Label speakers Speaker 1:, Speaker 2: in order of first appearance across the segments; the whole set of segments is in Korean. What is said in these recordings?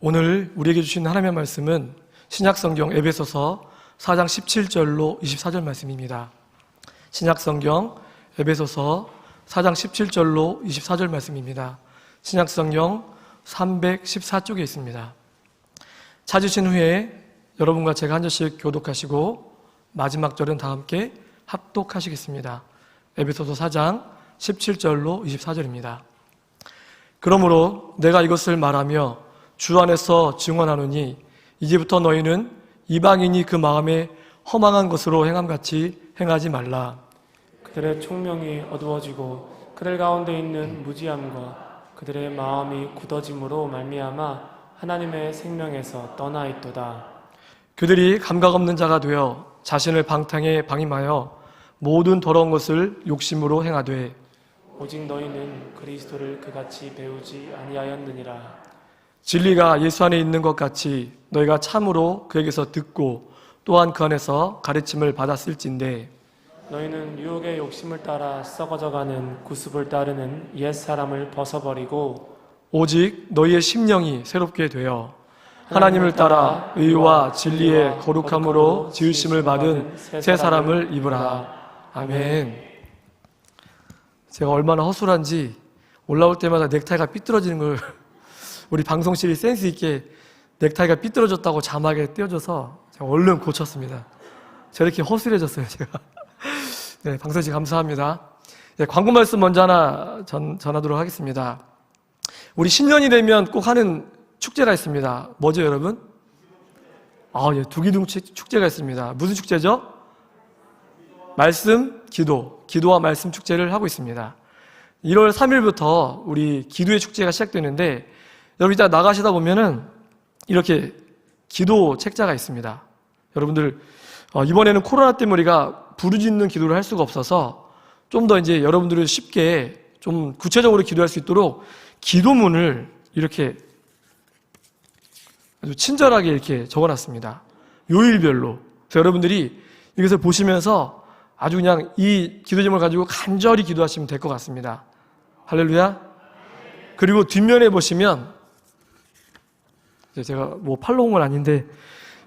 Speaker 1: 오늘 우리에게 주신 하나님의 말씀은 신약성경 에베소서 4장 17절로 24절 말씀입니다. 신약성경 에베소서 4장 17절로 24절 말씀입니다. 신약성경 314쪽에 있습니다. 찾으신 후에 여러분과 제가 한 절씩 교독하시고 마지막 절은 다 함께 합독하시겠습니다. 에베소서 4장 17절로 24절입니다. 그러므로 내가 이것을 말하며 주 안에서 증언하노니 이제부터 너희는 이방인이 그 마음에 허망한 것으로 행함같이 행하지 말라.
Speaker 2: 그들의 총명이 어두워지고 그들 가운데 있는 무지함과 그들의 마음이 굳어짐으로 말미암아 하나님의 생명에서 떠나 있도다.
Speaker 1: 그들이 감각 없는 자가 되어 자신을 방탕에 방임하여 모든 더러운 것을 욕심으로 행하되
Speaker 2: 오직 너희는 그리스도를 그같이 배우지 아니하였느니라.
Speaker 1: 진리가 예수 안에 있는 것 같이 너희가 참으로 그에게서 듣고 또한 그 안에서 가르침을 받았을진데
Speaker 2: 너희는 유혹의 욕심을 따라 썩어져가는 구습을 따르는 옛 사람을 벗어버리고
Speaker 1: 오직 너희의 심령이 새롭게 되어 하나님을 따라 의와 진리의 거룩함으로 지으심을 받은 새 사람을 입으라. 아멘. 제가 얼마나 허술한지 올라올 때마다 넥타이가 삐뚤어지는 걸 우리 방송실이 센스 있게 넥타이가 삐뚤어졌다고 자막에 띄워줘서 제가 얼른 고쳤습니다. 저렇게 허술해졌어요, 제가. 네, 방송실 감사합니다. 네, 광고 말씀 먼저 하나 전, 전하도록 하겠습니다. 우리 신년이 되면 꼭 하는 축제가 있습니다. 뭐죠, 여러분? 아, 예, 두기둥 축- 축제가 있습니다. 무슨 축제죠? 말씀, 기도, 기도와 말씀 축제를 하고 있습니다. 1월 3일부터 우리 기도의 축제가 시작되는데 여러분 이따 나가시다 보면은 이렇게 기도 책자가 있습니다. 여러분들 어, 이번에는 코로나 때문에 우리가 부르짖는 기도를 할 수가 없어서 좀 더 이제 여러분들을 쉽게 좀 구체적으로 기도할 수 있도록 기도문을 이렇게 아주 친절하게 이렇게 적어놨습니다. 요일별로. 그래서 여러분들이 이것을 보시면서 아주 그냥 이 기도 제목을 가지고 간절히 기도하시면 될 것 같습니다. 할렐루야. 그리고 뒷면에 보시면 이 제 제가 뭐 팔로 온건 아닌데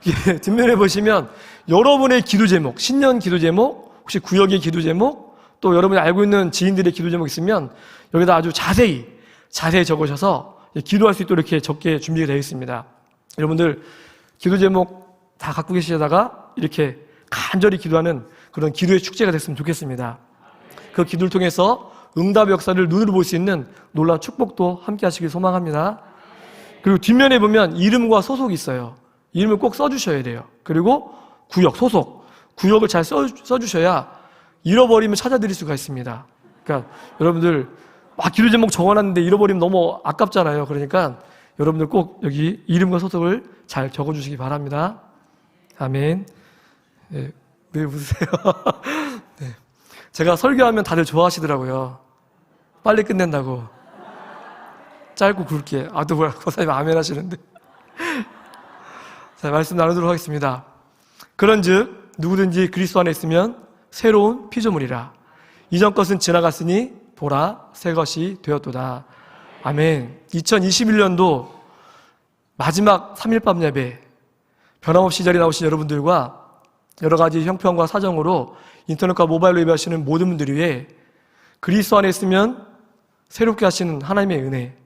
Speaker 1: 뒷면에 보시면 여러분의 기도 제목, 신년 기도 제목, 혹시 구역의 기도 제목, 또 여러분이 알고 있는 지인들의 기도 제목 있으면 여기다 아주 자세히 자세히 적으셔서 기도할 수 있도록 이렇게 적게 준비가 되어 있습니다. 여러분들 기도 제목 다 갖고 계시다가 이렇게 간절히 기도하는 그런 기도의 축제가 됐으면 좋겠습니다. 그 기도를 통해서 응답의 역사를 눈으로 볼 수 있는 놀라운 축복도 함께 하시길 소망합니다. 그리고 뒷면에 보면 이름과 소속이 있어요. 이름을 꼭 써주셔야 돼요. 그리고 구역, 소속. 구역을 잘 써, 써주셔야 잃어버리면 찾아드릴 수가 있습니다. 그러니까 여러분들 막 기도 제목 적어놨는데 잃어버리면 너무 아깝잖아요. 그러니까 여러분들 꼭 여기 이름과 소속을 잘 적어주시기 바랍니다. 아멘. 네, 왜 웃으세요? 네. 제가 설교하면 다들 좋아하시더라고요. 빨리 끝낸다고. 짧고 굵게. 아, 또 뭐야. 고사님 아멘 하시는데. 자, 말씀 나누도록 하겠습니다. 그런 즉, 누구든지 그리스도 안에 있으면 새로운 피조물이라. 이전 것은 지나갔으니 보라, 새 것이 되었도다. 아멘. 2021년도 마지막 3일 밤 예배, 변함없이 자리 나오신 여러분들과 여러 가지 형편과 사정으로 인터넷과 모바일로 예배하시는 모든 분들 위해 그리스도 안에 있으면 새롭게 하시는 하나님의 은혜,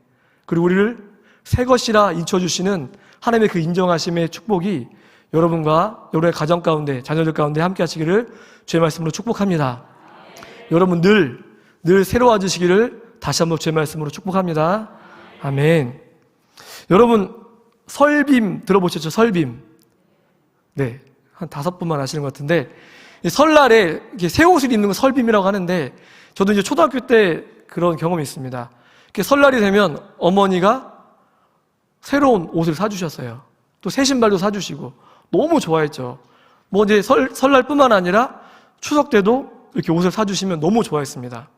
Speaker 1: 그리고 우리를 새 것이라 인쳐주시는 하나님의 그 인정하심의 축복이 여러분과 여러분의 가정 가운데, 자녀들 가운데 함께 하시기를 주의 말씀으로 축복합니다. 여러분 늘, 늘 새로워지시기를 다시 한번 주의 말씀으로 축복합니다. 아멘. 여러분, 설빔 들어보셨죠? 설빔. 네. 한 다섯 분만 아시는 것 같은데, 이 설날에 새 옷을 입는 건 설빔이라고 하는데, 저도 이제 초등학교 때 그런 경험이 있습니다. 설날이 되면 어머니가 새로운 옷을 사주셨어요. 또 새 신발도 사주시고, 너무 좋아했죠. 뭐 이제 설, 설날뿐만 아니라 추석 때도 이렇게 옷을 사주시면 너무 좋아했습니다.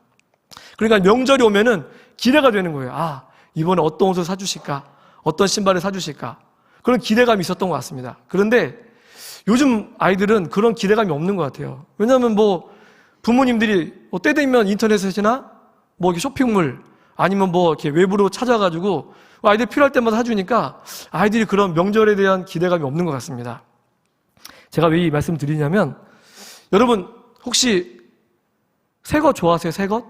Speaker 1: 그러니까 명절이 오면은 기대가 되는 거예요. 아, 이번에 어떤 옷을 사주실까? 어떤 신발을 사주실까? 그런 기대감이 있었던 것 같습니다. 그런데 요즘 아이들은 그런 기대감이 없는 것 같아요. 왜냐하면 뭐 부모님들이 뭐 때 되면 인터넷이나 뭐 쇼핑몰 아니면 뭐 이렇게 외부로 찾아가지고 아이들 필요할 때마다 사주니까 아이들이 그런 명절에 대한 기대감이 없는 것 같습니다. 제가 왜 이 말씀 드리냐면 여러분 혹시 새 것 좋아하세요? 새 것?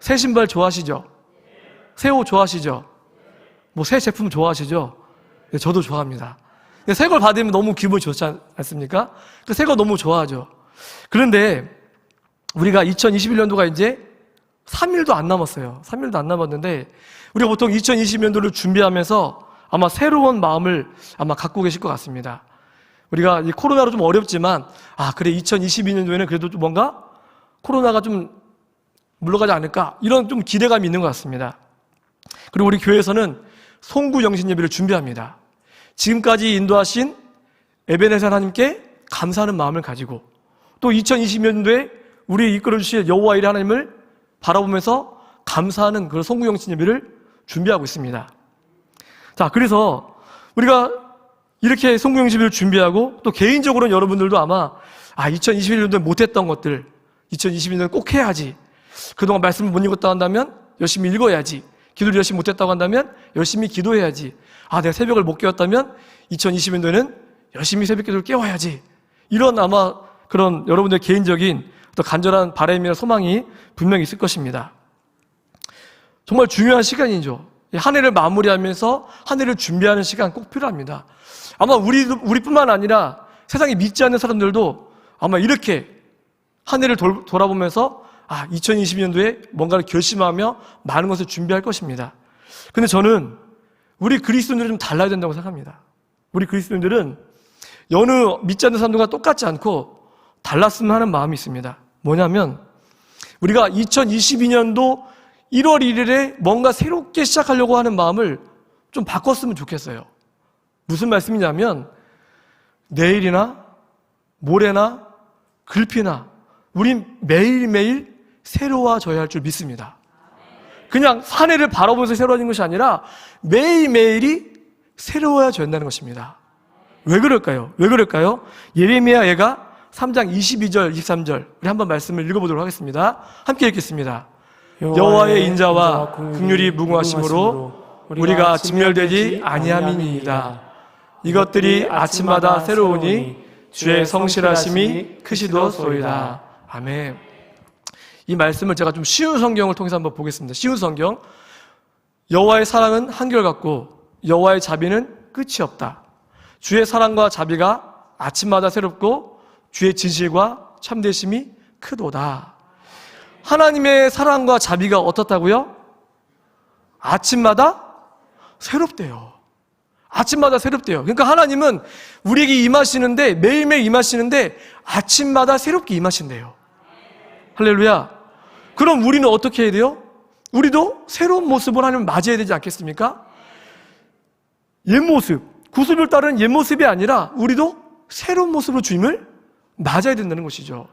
Speaker 1: 새 신발 좋아하시죠? 새 옷 좋아하시죠? 뭐 새 제품 좋아하시죠? 네, 저도 좋아합니다. 새 걸 받으면 너무 기분이 좋지 않- 않습니까? 새 거 너무 좋아하죠. 그런데 우리가 2021년도가 이제 3일도 안 남았어요. 3일도 안 남았는데 우리가 보통 2020년도를 준비하면서 아마 새로운 마음을 아마 갖고 계실 것 같습니다. 우리가 이 코로나로 좀 어렵지만 아 그래 2022년도에는 그래도 좀 뭔가 코로나가 좀 물러가지 않을까 이런 좀 기대감이 있는 것 같습니다. 그리고 우리 교회에서는 송구 영신 예배를 준비합니다. 지금까지 인도하신 에베네사 하나님께 감사하는 마음을 가지고 또 2020년도에 우리 이끌어 주실 여호와 일 하나님을 바라보면서 감사하는 그런 송구 영신 예배를 준비하고 있습니다. 자, 그래서 우리가 이렇게 송구 영신 예배를 준비하고 또 개인적으로는 여러분들도 아마 아 2021년도에 못했던 것들 2022년도에 꼭 해야지. 그동안 말씀을 못 읽었다 한다면 열심히 읽어야지. 기도를 열심히 못했다고 한다면 열심히 기도해야지. 아, 내가 새벽을 못 깨웠다면 2020년도에는 열심히 새벽 기도를 깨워야지. 이런 아마 그런 여러분들의 개인적인 또 간절한 바람이나 소망이 분명히 있을 것입니다. 정말 중요한 시간이죠. 이한 해를 마무리하면서 한 해를 준비하는 시간 꼭 필요합니다. 아마 우리, 우리뿐만 아니라 세상에 믿지 않는 사람들도 아마 이렇게 한 해를 돌, 돌아보면서 아, 2020년도에 뭔가를 결심하며 많은 것을 준비할 것입니다. 근데 저는 우리 그리스도인들은 좀 달라야 된다고 생각합니다. 우리 그리스도인들은 여느 믿지 않는 사람들과 똑같지 않고 달랐으면 하는 마음이 있습니다. 뭐냐면 우리가 2022년도 1월 1일에 뭔가 새롭게 시작하려고 하는 마음을 좀 바꿨으면 좋겠어요. 무슨 말씀이냐면 내일이나 모레나 글피나 우린 매일매일 새로워져야 할 줄 믿습니다. 그냥 한 해를 바라보면서 새로워지는 것이 아니라 매일매일이 새로워져야 된다는 것입니다. 왜 그럴까요? 왜 그럴까요? 예레미야 얘가 3장 22절, 23절 우리 한번 말씀을 읽어보도록 하겠습니다. 함께 읽겠습니다. 여호와의 인자와 긍휼이 무궁하심으로 우리가 진멸되지 아니함이니이다. 이것들이 아침마다 새로우니 주의 성실하심이 크시도소이다. 아멘. 이 말씀을 제가 좀 쉬운 성경을 통해서 한번 보겠습니다. 쉬운 성경. 여호와의 사랑은 한결같고 여호와의 자비는 끝이 없다. 주의 사랑과 자비가 아침마다 새롭고 주의 진실과 참되심이 크도다. 하나님의 사랑과 자비가 어떻다고요? 아침마다 새롭대요. 아침마다 새롭대요. 그러니까 하나님은 우리에게 임하시는데 매일매일 임하시는데 아침마다 새롭게 임하신대요. 할렐루야. 그럼 우리는 어떻게 해야 돼요? 우리도 새로운 모습을 하나님 맞이해야 되지 않겠습니까? 옛 모습, 구습을 따르는 옛 모습이 아니라 우리도 새로운 모습으로 주님을 맞아야 된다는 것이죠.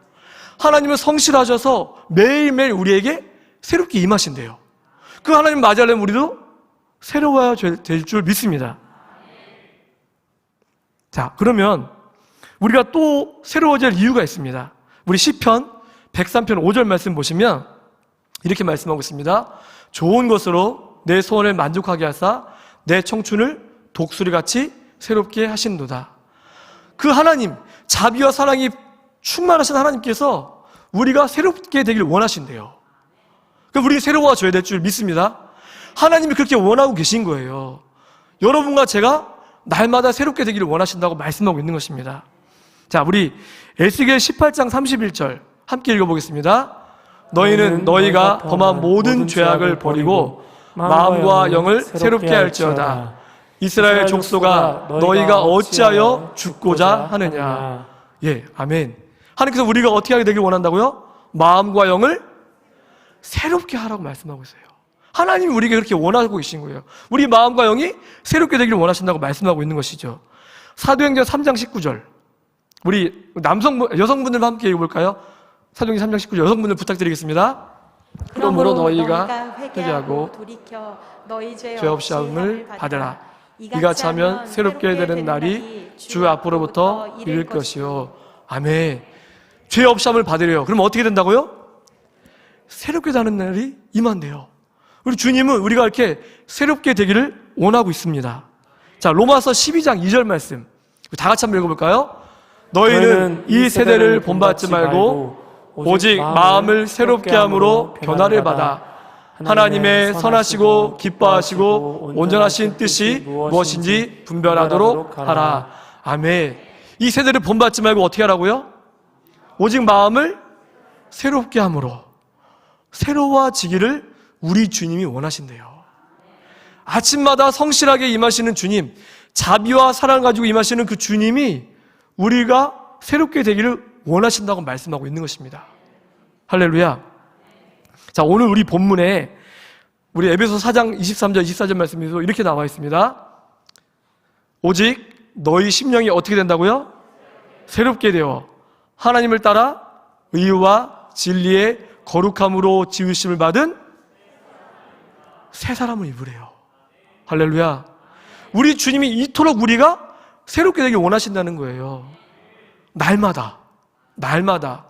Speaker 1: 하나님은 성실하셔서 매일매일 우리에게 새롭게 임하신대요. 그 하나님 맞이하려면 우리도 새로워야 될 줄 믿습니다. 자, 그러면 우리가 또 새로워질 이유가 있습니다. 우리 시편 103편 5절 말씀 보시면 이렇게 말씀하고 있습니다. 좋은 것으로 내 소원을 만족하게 하사 내 청춘을 독수리같이 새롭게 하신도다. 그 하나님, 자비와 사랑이 충만하신 하나님께서 우리가 새롭게 되길 원하신대요. 그럼 우리 새로워져야 될 줄 믿습니다. 하나님이 그렇게 원하고 계신 거예요. 여러분과 제가 날마다 새롭게 되기를 원하신다고 말씀하고 있는 것입니다. 자, 우리 에스겔 18장 31절 함께 읽어보겠습니다. 너희는 너희가 범한 모든 죄악을 버리고 마음과 영을 새롭게 할지어다. 이스라엘 족속아 너희가 어찌하여 죽고자 하느냐. 예, 아멘. 하나님께서 우리가 어떻게 하게 되길 원한다고요? 마음과 영을 새롭게 하라고 말씀하고 있어요. 하나님이 우리에게 그렇게 원하고 계신 거예요. 우리 마음과 영이 새롭게 되기를 원하신다고 말씀하고 있는 것이죠. 사도행전 3장 19절. 우리 남성분, 여성분들 함께 읽어 볼까요? 사도행전 3장 19절 여성분들 부탁드리겠습니다. 그러므로 너희가 회개하고
Speaker 3: 돌이켜 너희
Speaker 1: 죄죄 없이 함을 받으라. 이같이 하면 새롭게 되는 날이 주 앞으로부터 이를 것이요. 아멘. 죄 없이 함을 받으래요. 그럼 어떻게 된다고요? 새롭게 되는 날이 임한대요. 우리 주님은 우리가 이렇게 새롭게 되기를 원하고 있습니다. 자, 로마서 12장 2절 말씀. 다 같이 한번 읽어볼까요? 너희는 이 세대를 본받지 말고 오직 마음을 새롭게 함으로 변화를 받아 하나님의 선하시고 기뻐하시고 온전하신 뜻이 무엇인지 분별하도록 하라. 아멘. 이 세대를 본받지 말고 어떻게 하라고요? 오직 마음을 새롭게 함으로 새로워지기를 우리 주님이 원하신대요. 아침마다 성실하게 임하시는 주님, 자비와 사랑 가지고 임하시는 그 주님이 우리가 새롭게 되기를 원하신다고 말씀하고 있는 것입니다. 할렐루야. 자, 오늘 우리 본문에 우리 에베소 4장 23절 24절 말씀에서 이렇게 나와 있습니다. 오직 너희 심령이 어떻게 된다고요? 새롭게 되어 하나님을 따라 의와 진리의 거룩함으로 지으심을 받은 새 사람을 입으래요. 할렐루야. 우리 주님이 이토록 우리가 새롭게 되길 원하신다는 거예요. 날마다, 날마다.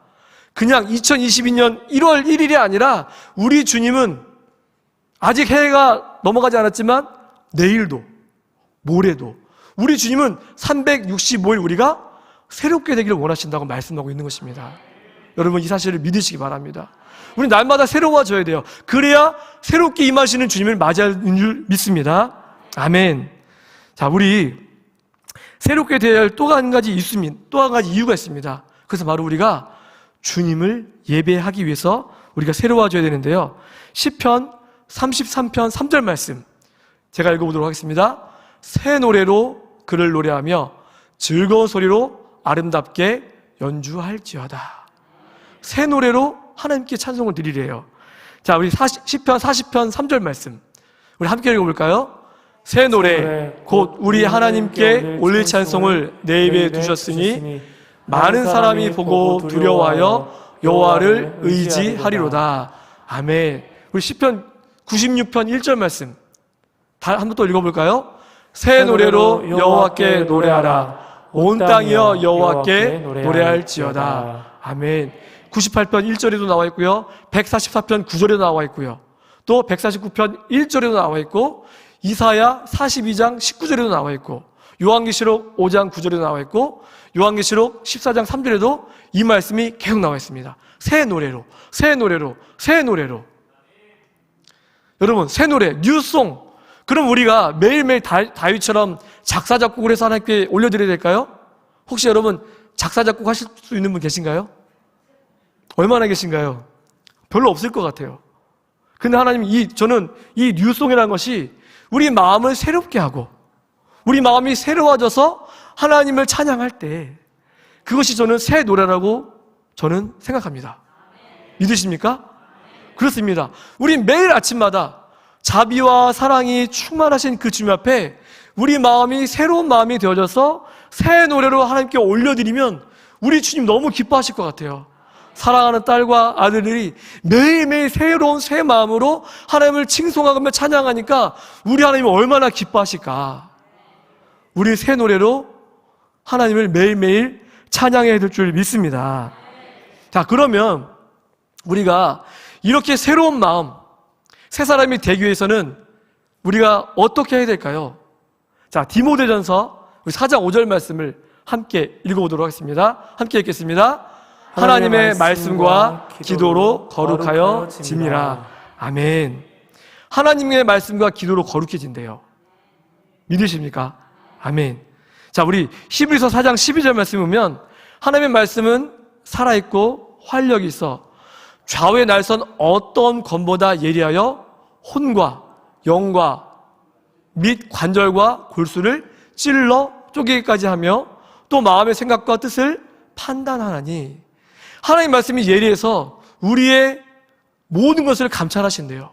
Speaker 1: 그냥 2022년 1월 1일이 아니라 우리 주님은 아직 해가 넘어가지 않았지만 내일도, 모레도 우리 주님은 365일 우리가 새롭게 되기를 원하신다고 말씀하고 있는 것입니다. 여러분 이 사실을 믿으시기 바랍니다. 우리 날마다 새로워져야 돼요. 그래야 새롭게 임하시는 주님을 맞이하는 줄 믿습니다. 아멘. 자, 우리 새롭게 되어야 할 또 한 가지 있습니다. 또 한 가지 이유가 있습니다. 그래서 바로 우리가 주님을 예배하기 위해서 우리가 새로워져야 되는데요. 시편 33편 3절 말씀 제가 읽어보도록 하겠습니다. 새 노래로 그를 노래하며 즐거운 소리로 아름답게 연주할지어다. 새 노래로 하나님께 찬송을 드리래요. 자, 우리 40, 10편 40편 3절 말씀. 우리 함께 읽어볼까요? 새 노래, 곧 우리 하나님께 올릴 찬송을 내 입에 두셨으니 많은 사람이 보고 두려워하여 여호와를 의지하리로다. 아멘. 우리 10편 96편 1절 말씀. 다 한번 또 읽어볼까요? 새 노래로 여호와께 노래하라. 온 땅이여 여호와께 노래할지어다. 아멘. 98편 1절에도 나와 있고요. 144편 9절에도 나와 있고요. 또 149편 1절에도 나와 있고 이사야 42장 19절에도 나와 있고 요한계시록 5장 9절에도 나와 있고 요한계시록 14장 3절에도 이 말씀이 계속 나와 있습니다. 새 노래로, 새 노래로, 새 노래로. 여러분, 새 노래, 뉴송. 그럼 우리가 매일매일 다, 다윗처럼 작사, 작곡을 해서 하나님께 올려드려야 될까요? 혹시 여러분 작사, 작곡 하실 수 있는 분 계신가요? 얼마나 계신가요? 별로 없을 것 같아요. 근데 하나님, 이, 저는 이 뉴송이라는 것이 우리 마음을 새롭게 하고, 우리 마음이 새로워져서 하나님을 찬양할 때, 그것이 저는 새 노래라고 저는 생각합니다. 믿으십니까? 그렇습니다. 우리 매일 아침마다 자비와 사랑이 충만하신 그 주님 앞에 우리 마음이 새로운 마음이 되어져서 새 노래로 하나님께 올려드리면 우리 주님 너무 기뻐하실 것 같아요. 사랑하는 딸과 아들들이 매일매일 새로운 새 마음으로 하나님을 칭송하며 찬양하니까 우리 하나님이 얼마나 기뻐하실까. 우리 새 노래로 하나님을 매일매일 찬양해야 될 줄 믿습니다. 자, 그러면 우리가 이렇게 새로운 마음, 새 사람이 되기 위해서는 우리가 어떻게 해야 될까요? 자, 디모데전서 4장 5절 말씀을 함께 읽어보도록 하겠습니다. 함께 읽겠습니다. 하나님의 말씀과 기도로 거룩하여 짐이라. 아멘. 하나님의 말씀과 기도로 거룩해진대요. 믿으십니까? 아멘. 자, 우리 히브리서 4장 12절 말씀 보면 하나님의 말씀은 살아있고 활력이 있어 좌우의 날선 어떤 검보다 예리하여 혼과 영과 및 관절과 골수를 찔러 쪼개기까지 하며 또 마음의 생각과 뜻을 판단하나니 하나님 말씀이 예리해서 우리의 모든 것을 감찰하신대요.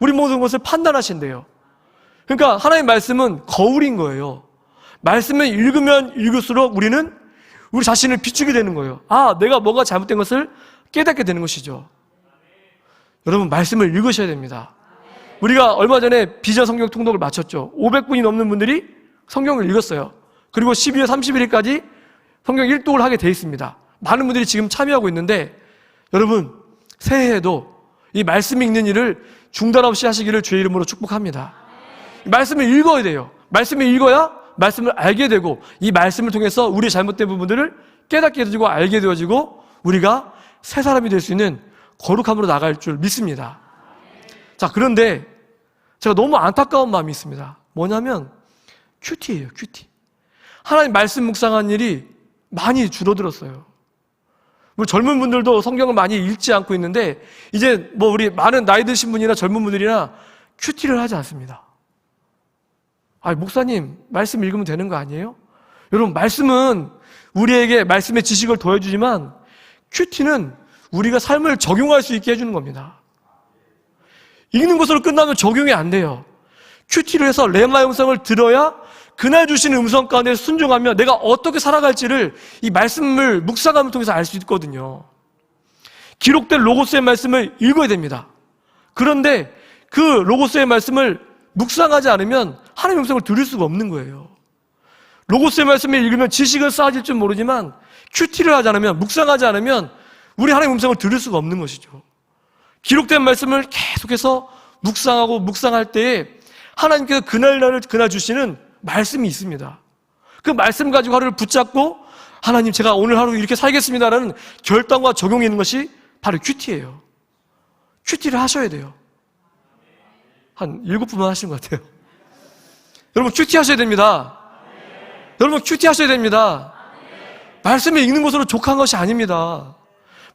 Speaker 1: 우리 모든 것을 판단하신대요. 그러니까 하나님 말씀은 거울인 거예요. 말씀을 읽으면 읽을수록 우리는 우리 자신을 비추게 되는 거예요. 아, 내가 뭐가 잘못된 것을 깨닫게 되는 것이죠. 여러분, 말씀을 읽으셔야 됩니다. 우리가 얼마 전에 비전 성경 통독을 마쳤죠. 500분이 넘는 분들이 성경을 읽었어요. 그리고 12월 31일까지 성경 1독을 하게 돼 있습니다. 많은 분들이 지금 참여하고 있는데 여러분, 새해에도 이 말씀 읽는 일을 중단 없이 하시기를 주의 이름으로 축복합니다. 이 말씀을 읽어야 돼요. 말씀을 읽어야 말씀을 알게 되고 이 말씀을 통해서 우리 잘못된 부분들을 깨닫게 되고 알게 되어지고 우리가 새 사람이 될 수 있는 거룩함으로 나갈 줄 믿습니다. 자, 그런데 제가 너무 안타까운 마음이 있습니다. 뭐냐면 큐티예요, 큐티. 하나님 말씀 묵상한 일이 많이 줄어들었어요. 뭐 젊은 분들도 성경을 많이 읽지 않고 있는데 이제 뭐 우리 많은 나이 드신 분이나 젊은 분들이나 큐티를 하지 않습니다. 아, 목사님, 말씀 읽으면 되는 거 아니에요? 여러분, 말씀은 우리에게 말씀의 지식을 더해주지만 큐티는 우리가 삶을 적용할 수 있게 해주는 겁니다. 읽는 것으로 끝나면 적용이 안 돼요. 큐티를 해서 레마 영상을 들어야 그날 주시는 음성 가운데 순종하며 내가 어떻게 살아갈지를 이 말씀을 묵상함을 통해서 알 수 있거든요. 기록된 로고스의 말씀을 읽어야 됩니다. 그런데 그 로고스의 말씀을 묵상하지 않으면 하나님의 음성을 들을 수가 없는 거예요. 로고스의 말씀을 읽으면 지식은 쌓아질 줄 모르지만 큐티를 하지 않으면 묵상하지 않으면 우리 하나님의 음성을 들을 수가 없는 것이죠. 기록된 말씀을 계속해서 묵상하고 묵상할 때에 하나님께서 그날날을 그날 주시는 말씀이 있습니다. 그 말씀 가지고 하루를 붙잡고 하나님 제가 오늘 하루 이렇게 살겠습니다라는 결단과 적용이 있는 것이 바로 큐티예요. 큐티를 하셔야 돼요. 한 일곱 분만 하신 것 같아요. 여러분 큐티 하셔야 됩니다. 여러분 큐티 하셔야 됩니다. 말씀을 읽는 것으로 족한 것이 아닙니다.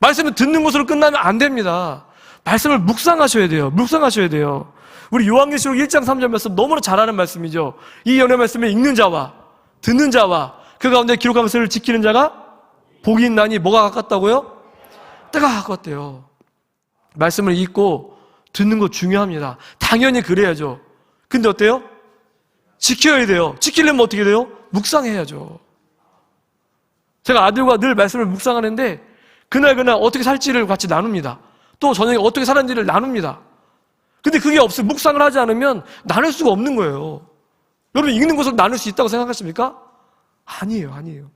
Speaker 1: 말씀을 듣는 것으로 끝나면 안 됩니다. 말씀을 묵상하셔야 돼요. 묵상하셔야 돼요. 우리 요한계시록 1장 3절 말씀 너무나 잘 아는 말씀이죠. 이 연의 말씀을 읽는 자와 듣는 자와 그 가운데 기록한 것을 지키는 자가 복이 있나니 뭐가 가깝다고요? 때가 가깝대요. 말씀을 읽고 듣는 거 중요합니다. 당연히 그래야죠. 근데 어때요? 지켜야 돼요. 지키려면 어떻게 돼요? 묵상해야죠. 제가 아들과 늘 말씀을 묵상하는데 그날 그날 어떻게 살지를 같이 나눕니다. 또 저녁에 어떻게 살았는지를 나눕니다. 근데 그게 없으면 묵상을 하지 않으면 나눌 수가 없는 거예요. 여러분 읽는 것으로 나눌 수 있다고 생각하십니까? 아니에요, 아니에요.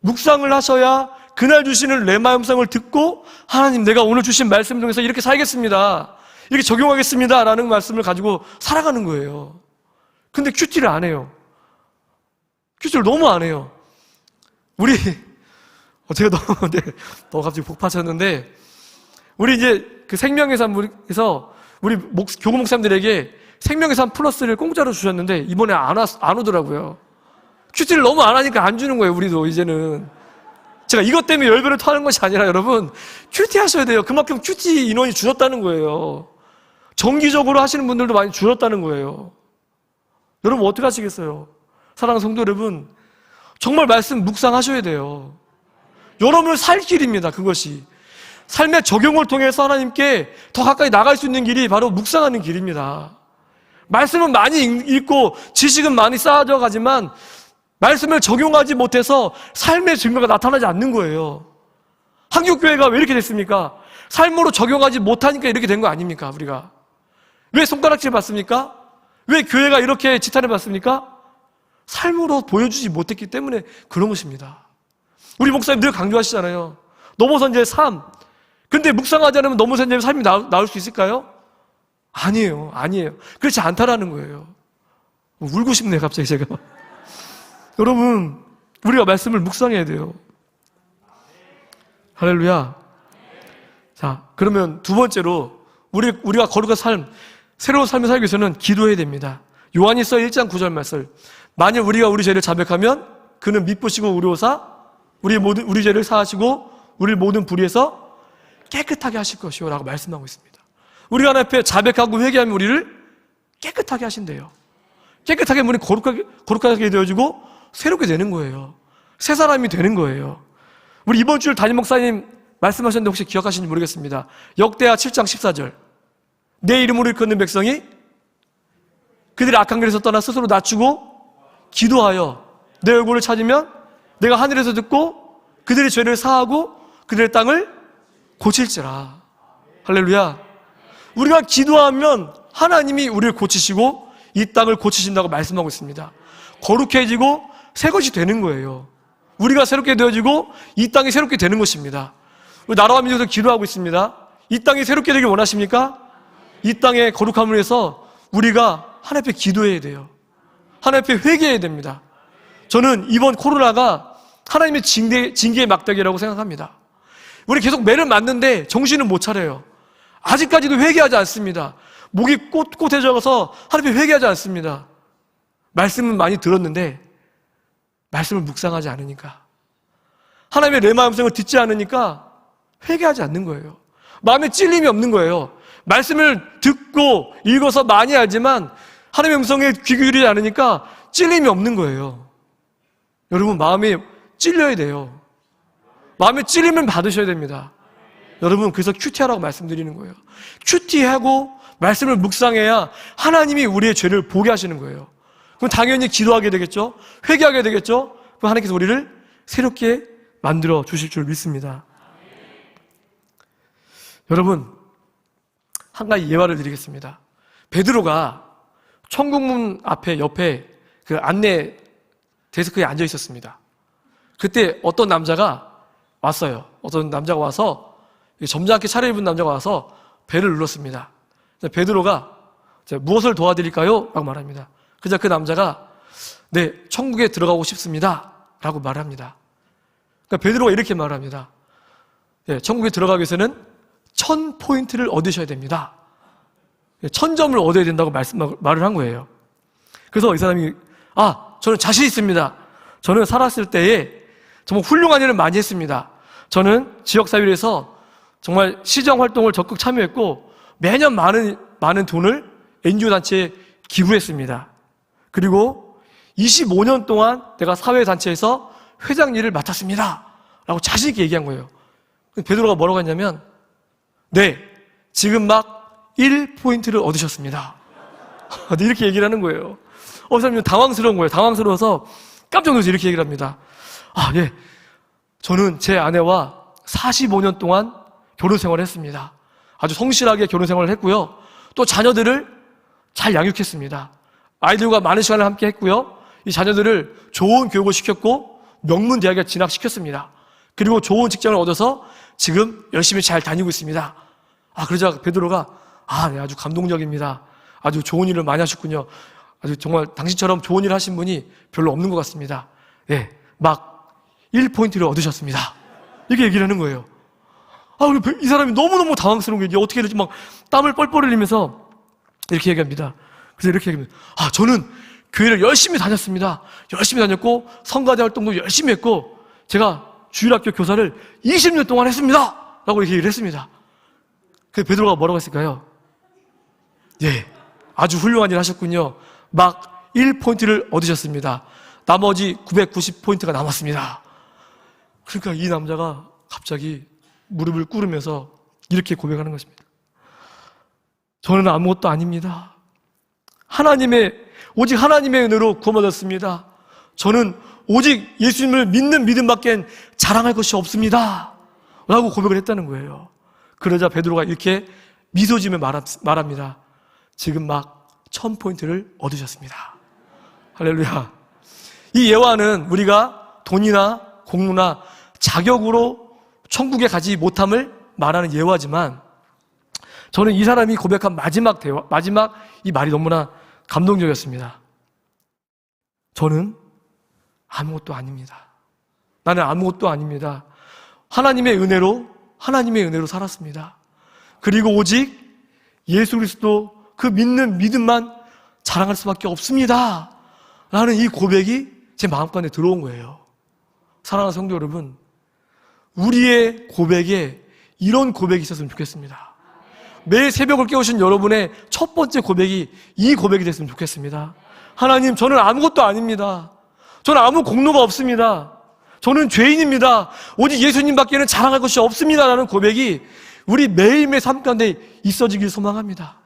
Speaker 1: 묵상을 하셔야 그날 주시는 레마 음성을 듣고 하나님 내가 오늘 주신 말씀 중에서 이렇게 살겠습니다. 이렇게 적용하겠습니다. 라는 말씀을 가지고 살아가는 거예요. 근데 큐티를 안 해요. 큐티를 너무 안 해요. 우리, 어, 제가 너무, 네, 더 갑자기 복파쳤는데, 우리 이제 그 생명의산에서 우리 목, 교구 목사님들에게 생명의산 플러스를 공짜로 주셨는데, 이번에 안, 왔, 안 오더라고요. 큐티를 너무 안 하니까 안 주는 거예요, 우리도 이제는. 제가 이것 때문에 열배를 토하는 것이 아니라 여러분, 큐티 하셔야 돼요. 그만큼 큐티 인원이 줄었다는 거예요. 정기적으로 하시는 분들도 많이 줄었다는 거예요. 여러분, 어떻게 하시겠어요? 사랑하는 성도 여러분, 정말 말씀 묵상하셔야 돼요. 여러분을 살 길입니다, 그것이. 삶의 적용을 통해서 하나님께 더 가까이 나갈 수 있는 길이 바로 묵상하는 길입니다. 말씀은 많이 읽고 지식은 많이 쌓아져 가지만 말씀을 적용하지 못해서 삶의 증거가 나타나지 않는 거예요. 한국교회가 왜 이렇게 됐습니까? 삶으로 적용하지 못하니까 이렇게 된 거 아닙니까, 우리가? 왜 손가락질 받습니까? 왜 교회가 이렇게 지탄을 받습니까? 삶으로 보여주지 못했기 때문에 그런 것입니다. 우리 목사님 늘 강조하시잖아요. 넘어선 제 삶. 근데 묵상하지 않으면 넘어선제 삶이 나, 나올 수 있을까요? 아니에요. 아니에요. 그렇지 않다라는 거예요. 울고 싶네요, 갑자기 제가. 여러분, 우리가 말씀을 묵상해야 돼요. 할렐루야. 자, 그러면 두 번째로, 우리, 우리가 거룩한 삶, 새로운 삶을 살기 위해서는 기도해야 됩니다. 요한이서 1장 9절 말씀. 만일 우리가 우리 죄를 자백하면 그는 믿으시고 우려사 우리 모든 우리 죄를 사하시고 우리 모든 불의에서 깨끗하게 하실 것이요 라고 말씀하고 있습니다. 우리가 하나님 앞에 자백하고 회개하면 우리를 깨끗하게 하신대요. 깨끗하게 우리 거룩하게 거룩하게 되어지고 새롭게 되는 거예요. 새 사람이 되는 거예요. 우리 이번 주 담임 목사님 말씀하셨는데 혹시 기억하시는지 모르겠습니다. 역대하 7장 14절. 내 이름으로 일컫는 백성이 그들이 악한 길에서 떠나 스스로 낮추고 기도하여 내 얼굴을 찾으면 내가 하늘에서 듣고 그들의 죄를 사하고 그들의 땅을 고칠지라. 할렐루야. 우리가 기도하면 하나님이 우리를 고치시고 이 땅을 고치신다고 말씀하고 있습니다. 거룩해지고 새 것이 되는 거예요. 우리가 새롭게 되어지고 이 땅이 새롭게 되는 것입니다. 나라와 민족에서 기도하고 있습니다. 이 땅이 새롭게 되길 원하십니까? 이 땅의 거룩함을 위해서 우리가 하나님 앞에 기도해야 돼요. 하나님 앞에 회개해야 됩니다. 저는 이번 코로나가 하나님의 징계, 징계의 막대기라고 생각합니다. 우리 계속 매를 맞는데 정신은 못 차려요. 아직까지도 회개하지 않습니다. 목이 꼿꼿해져서 하나님 회개하지 않습니다. 말씀은 많이 들었는데 말씀을 묵상하지 않으니까 하나님의 내 마음성을 듣지 않으니까 회개하지 않는 거예요. 마음에 찔림이 없는 거예요. 말씀을 듣고 읽어서 많이 알지만 하나님의 음성에 귀 기울이지 않으니까 찔림이 없는 거예요. 여러분 마음이 찔려야 돼요. 마음에 찔림을 받으셔야 됩니다. 여러분 그래서 큐티하라고 말씀드리는 거예요. 큐티하고 말씀을 묵상해야 하나님이 우리의 죄를 보게 하시는 거예요. 그럼 당연히 기도하게 되겠죠. 회개하게 되겠죠. 그럼 하나님께서 우리를 새롭게 만들어 주실 줄 믿습니다. 여러분 한 가지 예화를 드리겠습니다. 베드로가 천국문 앞에 옆에 그 안내 데스크에 앉아 있었습니다. 그때 어떤 남자가 왔어요. 어떤 남자가 와서 점잖게 차려 입은 남자가 와서 배를 눌렀습니다. 베드로가 "자, 무엇을 도와드릴까요? 라고 말합니다. 그자 그 남자가 네, 천국에 들어가고 싶습니다. 라고 말합니다. 그러니까 베드로가 이렇게 말합니다. 네, 천국에 들어가기 위해서는 천 포인트를 얻으셔야 됩니다. 네, 천 점을 얻어야 된다고 말씀, 말을 한 거예요. 그래서 이 사람이, 아, 저는 자신 있습니다. 저는 살았을 때에 정말 훌륭한 일을 많이 했습니다. 저는 지역사회에서 정말 시정 활동을 적극 참여했고 매년 많은, 많은 돈을 NGO단체에 기부했습니다. 그리고 25년 동안 내가 사회단체에서 회장 일을 맡았습니다. 라고 자신있게 얘기한 거예요. 베드로가 뭐라고 했냐면, 네, 지금 막 1포인트를 얻으셨습니다. 이렇게 얘기를 하는 거예요. 어, 그 사람이 당황스러운 거예요. 당황스러워서 깜짝 놀라서 이렇게 얘기를 합니다. 아, 예. 저는 제 아내와 45년 동안 결혼 생활을 했습니다. 아주 성실하게 결혼 생활을 했고요. 또 자녀들을 잘 양육했습니다. 아이들과 많은 시간을 함께 했고요. 이 자녀들을 좋은 교육을 시켰고 명문 대학에 진학시켰습니다. 그리고 좋은 직장을 얻어서 지금 열심히 잘 다니고 있습니다. 아, 그러자 베드로가 아, 네, 아주 감동적입니다. 아주 좋은 일을 많이 하셨군요. 아주 정말 당신처럼 좋은 일을 하신 분이 별로 없는 것 같습니다. 예, 막 1포인트를 얻으셨습니다. 이렇게 얘기를 하는 거예요. 아, 이 사람이 너무너무 당황스러운 게 어떻게 이렇게 막 땀을 뻘뻘 흘리면서 이렇게 얘기합니다. 그래서 이렇게 얘기합니다. 아, 저는 교회를 열심히 다녔습니다. 열심히 다녔고, 성가대 활동도 열심히 했고, 제가 주일학교 교사를 20년 동안 했습니다! 라고 이렇게 얘기를 했습니다. 그 베드로가 뭐라고 했을까요? 예, 아주 훌륭한 일 하셨군요. 막 1포인트를 얻으셨습니다. 나머지 990포인트가 남았습니다. 그러니까 이 남자가 갑자기 무릎을 꿇으면서 이렇게 고백하는 것입니다. 저는 아무것도 아닙니다. 하나님의, 오직 하나님의 은혜로 구원받았습니다. 저는 오직 예수님을 믿는 믿음밖엔 자랑할 것이 없습니다. 라고 고백을 했다는 거예요. 그러자 베드로가 이렇게 미소 지며 말합니다. 지금 막천 포인트를 얻으셨습니다. 할렐루야. 이 예화는 우리가 돈이나 공로나 자격으로 천국에 가지 못함을 말하는 예화지만 저는 이 사람이 고백한 마지막 대화, 마지막 이 말이 너무나 감동적이었습니다. 저는 아무것도 아닙니다. 나는 아무것도 아닙니다. 하나님의 은혜로, 하나님의 은혜로 살았습니다. 그리고 오직 예수 그리스도 그 믿는 믿음만 자랑할 수밖에 없습니다. 라는 이 고백이 제 마음간에 들어온 거예요. 사랑하는 성도 여러분, 우리의 고백에 이런 고백이 있었으면 좋겠습니다. 매일 새벽을 깨우신 여러분의 첫 번째 고백이 이 고백이 됐으면 좋겠습니다. 하나님, 저는 아무것도 아닙니다. 저는 아무 공로가 없습니다. 저는 죄인입니다. 오직 예수님밖에는 자랑할 것이 없습니다. 라는 고백이 우리 매일매일 삶 가운데 있어지길 소망합니다.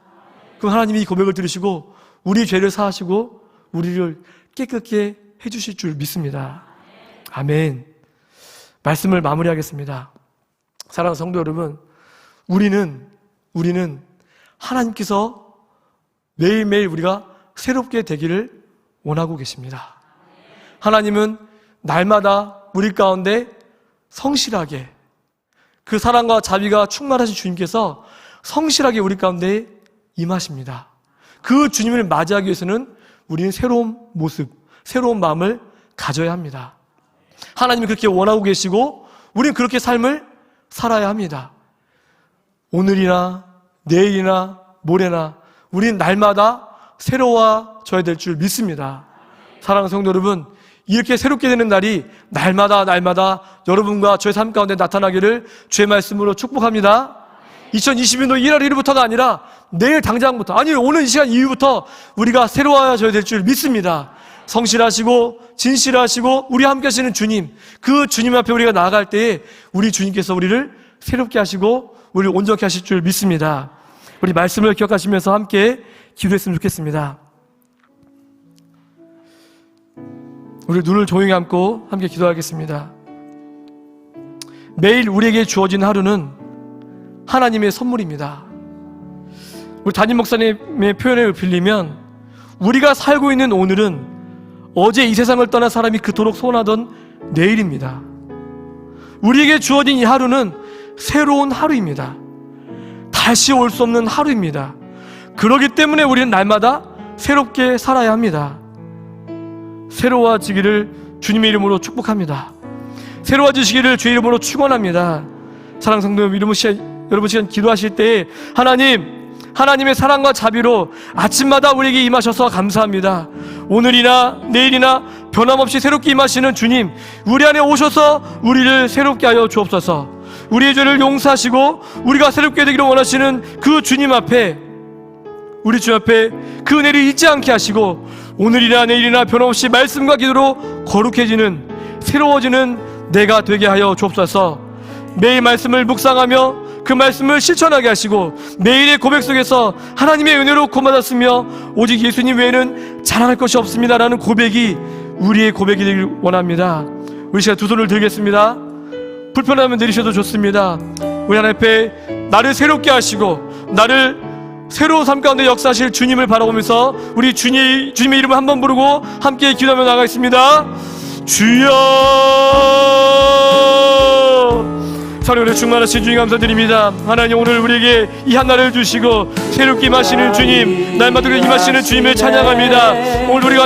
Speaker 1: 그럼 하나님이 이 고백을 들으시고 우리 죄를 사하시고 우리를 깨끗게 해주실 줄 믿습니다. 아멘. 말씀을 마무리하겠습니다. 사랑하는 성도 여러분, 우리는, 우리는 하나님께서 매일매일 우리가 새롭게 되기를 원하고 계십니다. 하나님은 날마다 우리 가운데 성실하게 그 사랑과 자비가 충만하신 주님께서 성실하게 우리 가운데 임하십니다. 그 주님을 맞이하기 위해서는 우리는 새로운 모습, 새로운 마음을 가져야 합니다. 하나님이 그렇게 원하고 계시고 우리는 그렇게 삶을 살아야 합니다. 오늘이나 내일이나 모레나 우리는 날마다 새로워져야 될 줄 믿습니다. 사랑하는 성도 여러분, 이렇게 새롭게 되는 날이 날마다 날마다 여러분과 저의 삶 가운데 나타나기를 주의 말씀으로 축복합니다. 2022년 1월 1일부터가 아니라 내일 당장부터, 아니 오늘 이 시간 이후부터 우리가 새로워져야 될 줄 믿습니다. 성실하시고 진실하시고 우리 함께 하시는 주님, 그 주님 앞에 우리가 나아갈 때에 우리 주님께서 우리를 새롭게 하시고 우리를 온전케 하실 줄 믿습니다. 우리 말씀을 기억하시면서 함께 기도했으면 좋겠습니다. 우리 눈을 조용히 감고 함께 기도하겠습니다. 매일 우리에게 주어진 하루는 하나님의 선물입니다. 우리 담임 목사님의 표현을 빌리면 우리가 살고 있는 오늘은 어제 이 세상을 떠난 사람이 그토록 소원하던 내일입니다. 우리에게 주어진 이 하루는 새로운 하루입니다. 다시 올 수 없는 하루입니다. 그러기 때문에 우리는 날마다 새롭게 살아야 합니다. 새로워지기를 주님의 이름으로 축복합니다. 새로워지시기를 주의 이름으로 축원합니다. 사랑 성도 여러분 시간, 기도하실 때 하나님 하나님의 사랑과 자비로 아침마다 우리에게 임하셔서 감사합니다. 오늘이나 내일이나 변함없이 새롭게 임하시는 주님, 우리 안에 오셔서 우리를 새롭게 하여 주옵소서. 우리의 죄를 용서하시고 우리가 새롭게 되기를 원하시는 그 주님 앞에 우리 주 앞에 그 은혜를 잊지 않게 하시고 오늘이나 내일이나 변함없이 말씀과 기도로 거룩해지는 새로워지는 내가 되게 하여 주옵소서. 매일 말씀을 묵상하며 그 말씀을 실천하게 하시고 매일의 고백 속에서 하나님의 은혜로 구원받았으며 오직 예수님 외에는 자랑할 것이 없습니다라는 고백이 우리의 고백이 되길 원합니다. 우리 시간 두 손을 들겠습니다. 불편하면 내리셔도 좋습니다. 우리 하나님 앞에 나를 새롭게 하시고 나를 새로운 삶 가운데 역사하실 주님을 바라보면서 우리 주님, 주님의 이름을 한번 부르고 함께 기도하며 나가겠습니다. 주여! 사랑으로 충만하신 주님 감사드립니다. 하나님 오늘 우리에게 이 한날을 주시고 새롭게 임하시는 주님, 날마다 임하시는 주님을 찬양합니다. 오늘 우리가